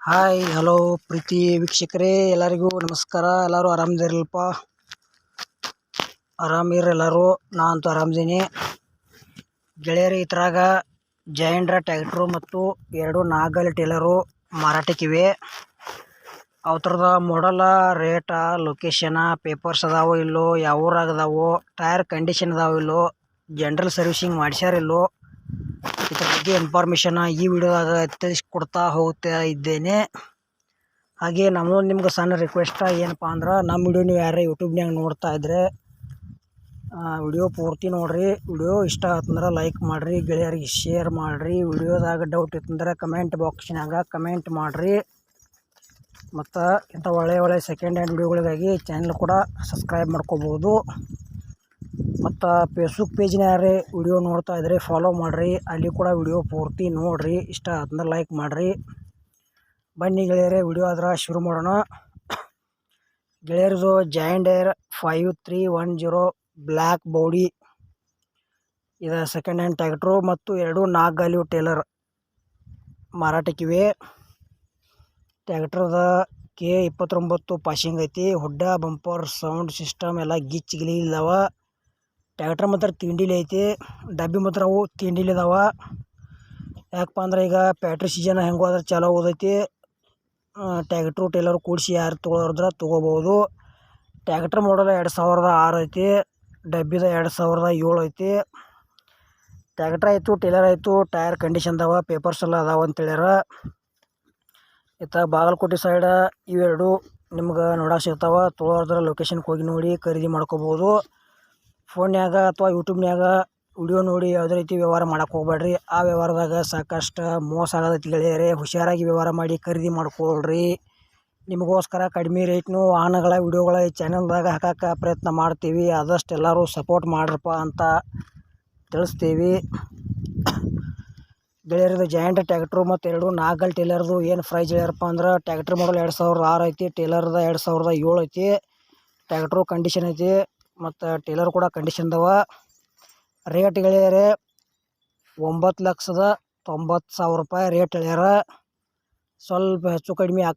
Hi hello ಪ್ರೀತಿ ವೀಕ್ಷಕರೇ, ಎಲ್ಲರಿಗೂ ನಮಸ್ಕಾರ. ಎಲ್ಲರೂ ಆರಾಮದಿರಲ್ಪ? ಆರಾಮಿರಿ ಎಲ್ಲರೂ ನಾ ಅಂತೂ ಆರಾಮದೀನಿ. ಗೆಳೆಯರು ಥರಾಗ ಜೈಂಡ್ರ ಟ್ಯಾಕ್ಟ್ರು ಮತ್ತು ಎರಡು ನಾಗಲ್ ಟೇಲರು ಮಾರಾಟಕ್ಕಿವೆ. ಅವ್ರದ ಮಾಡಲ ರೇಟ ಲೊಕೇಶನ ಪೇಪರ್ಸ್ ಅದಾವೋ ಇಲ್ಲೋ, ಯಾವ ಊರಾಗದಾವೋ ಟೈರ್ ಕಂಡೀಷನ್ ಅದಾವೋ ಇಲ್ಲೋ ಜನ್ರಲ್ ಸರ್ವಿಸಿಂಗ್ ಮಾಡಿಸ್ಯಾರಿಲ್ಲೋ, ಇದ್ರ ಬಗ್ಗೆ ಇನ್ಫಾರ್ಮೇಷನ್ ಈ ವಿಡಿಯೋದಾಗ ತಿಳಿಸ್ಕೊಡ್ತಾ ಹೋಗ್ತಾ ಇದ್ದೇನೆ. ಹಾಗೆ ನಮ್ಮ ನಿಮ್ಗೆ ಸಣ್ಣ ರಿಕ್ವೆಸ್ಟ್ ಏನಪ್ಪ ಅಂದ್ರೆ ನಮ್ಮ ವಿಡಿಯೋ ನೀವು ಯಾರೇ ಯೂಟ್ಯೂಬ್ನ್ಯಾಗ ನೋಡ್ತಾ ಇದ್ರೆ ವಿಡಿಯೋ ಪೂರ್ತಿ ನೋಡ್ರಿ. ವಿಡಿಯೋ ಇಷ್ಟ ಆತಂದ್ರೆ ಲೈಕ್ ಮಾಡಿರಿ, ಗೆಳೆಯರಿಗೆ ಶೇರ್ ಮಾಡಿರಿ. ವಿಡಿಯೋದಾಗ ಡೌಟ್ ಇತ್ತಂದ್ರೆ ಕಮೆಂಟ್ ಬಾಕ್ಸ್ನಾಗ ಕಮೆಂಟ್ ಮಾಡಿರಿ. ಮತ್ತು ಇಂಥ ಒಳ್ಳೆಯ ಒಳ್ಳೆಯ ಸೆಕೆಂಡ್ ಹ್ಯಾಂಡ್ ವಿಡಿಯೋಗಳಿಗಾಗಿ ಚಾನಲ್ ಕೂಡ ಸಬ್ಸ್ಕ್ರೈಬ್ ಮಾಡ್ಕೋಬೋದು. ಮತ್ತು ಫೇಸ್ಬುಕ್ ಪೇಜ್ನ ಯಾರೇ ವಿಡಿಯೋ ನೋಡ್ತಾ ಇದ್ರೆ ಫಾಲೋ ಮಾಡಿರಿ, ಅಲ್ಲಿ ಕೂಡ ವಿಡಿಯೋ ಪೂರ್ತಿ ನೋಡಿರಿ, ಇಷ್ಟ ಅದನ್ನ ಲೈಕ್ ಮಾಡಿರಿ. ಬನ್ನಿ ಗೆಳೆಯರೇ ವಿಡಿಯೋ ಆದ್ರೆ ಶುರು ಮಾಡೋಣ. ಗೆಳೆಯರದು air five three one zero black body ಇದು ಸೆಕೆಂಡ್ ಹ್ಯಾಂಡ್ ಟ್ಯಾಕ್ಟ್ರು ಮತ್ತು ಎರಡು ನಾಲ್ಕು ಟೇಲರ್ ಮಾರಾಟಕ್ಕಿವೆ. ಟ್ಯಾಕ್ಟ್ರದ ಕೆ ಇಪ್ಪತ್ತೊಂಬತ್ತು ಪಾಸಿಂಗ್ ಐತಿ. ಹುಡ್ಡ ಬಂಪರ್ ಸೌಂಡ್ ಸಿಸ್ಟಮ್ ಎಲ್ಲ ಗಿಚ್ ಗಿಲಿ ಇದಾವ ಟ್ಯಾಕ್ಟ್ರ್ ಮಾತ್ರ ತಿಂಡಿಲಿ ಐತಿ, ಡಬ್ಬಿ ಮಾತ್ರ ಅವು ತಿಂಡಿಲಿ ಇದಾವ ಯಾಕಪ್ಪ ಅಂದ್ರೆ ಈಗ ಪ್ಯಾಟ್ರಿ ಸೀಸನ್ ಹೆಂಗೆ ಹೋದ್ರೆ ಚಾಲೋ ಓದೈತಿ ಟ್ಯಾಕ್ಟ್ರು ಟೇಲರ್ ಕೂಡಿಸಿ ಯಾರು ತೊಗೊಳೋದ್ರ ತೊಗೋಬೋದು ಟ್ಯಾಕ್ಟ್ರ್ ಮಾಡಲ್ ಎರಡು ಸಾವಿರದ ಆರು ಐತಿ, ಡಬ್ಬಿದ ಎರಡು ಸಾವಿರದ ಏಳು ಐತಿ. ಟ್ಯಾಕ್ಟ್ರ್ ಆಯಿತು ಟೇಲರ್ ಆಯಿತು ಟೈರ್ ಕಂಡೀಷನ್ ಅದಾವ ಪೇಪರ್ಸ್ ಎಲ್ಲ ಅದಾವ ಅಂತೇಳ್ಯಾರ ಇತ್ತ ಬಾಗಲಕೋಟೆ ಸೈಡ ಇವೆರಡು ನಿಮ್ಗೆ ನೋಡೋಕೆ ಸಿಗ್ತಾವ. ತೊಗೊಳೋದ್ರ ಲೊಕೇಶನ್ಗೆ ಹೋಗಿ ನೋಡಿ, ಖರೀದಿ ಮಾಡ್ಕೋಬೋದು ಫೋನ್ಯಾಗ ಅಥವಾ ಯೂಟ್ಯೂಬ್ನ್ಯಾಗ ವಿಡಿಯೋ ನೋಡಿ ಯಾವುದೇ ರೀತಿ ವ್ಯವಹಾರ ಮಾಡಕ್ಕೆ ಹೋಗ್ಬೇಡ್ರಿ. ಆ ವ್ಯವಹಾರದಾಗ ಸಾಕಷ್ಟು ಮೋಸ ಆಗೋದೈತಿ ಗೆಳೆಯರೇ. ಹುಷಾರಾಗಿ ವ್ಯವಹಾರ ಮಾಡಿ ಖರೀದಿ ಮಾಡ್ಕೊಳ್ರಿ. ನಿಮಗೋಸ್ಕರ ಕಡಿಮೆ ರೇಟ್ನು ವಾಹನಗಳ ವಿಡಿಯೋಗಳ ಈ ಚಾನಲ್ದಾಗ ಹಾಕಕ್ಕೆ ಪ್ರಯತ್ನ ಮಾಡ್ತೀವಿ. ಆದಷ್ಟು ಎಲ್ಲರೂ ಸಪೋರ್ಟ್ ಮಾಡ್ರಪ್ಪ ಅಂತ ತಿಳಿಸ್ತೀವಿ. ಗೆಳೆಯರದು ಜಾಯಿಂಟ್ ಟ್ಯಾಕ್ಟ್ರು ಮತ್ತು ಎರಡು ನಾಗಲ್ ಟೇಲರ್ದು ಏನು ಪ್ರೈಸ್ ಹೇಳ್ಯಾರಪ್ಪ ಅಂದ್ರೆ ಟ್ಯಾಕ್ಟ್ರ್ ಮಾಡಲ್ ಎರಡು ಸಾವಿರದ ಆರು ಐತಿ, ಟೇಲರ್ದ ಎರಡು ಸಾವಿರದ ಏಳು ಐತಿ. ಟ್ಯಾಕ್ಟ್ರು ಕಂಡೀಷನ್ ಐತಿ. ಮತ್ತು ಟೇಲರ್ ಕೂಡ ಕಂಡೀಷನ್ ಅದಾವ. ರೇಟ್ ಗೆಳೆಯರೇ, ಒಂಬತ್ತು ಲಕ್ಷದ ತೊಂಬತ್ತು ಸಾವಿರ ರೂಪಾಯಿ ರೇಟ್ ಹೇಳ್ಯಾರ ಸ್ವಲ್ಪ ಹೆಚ್ಚು ಕಡಿಮೆ ಆಕ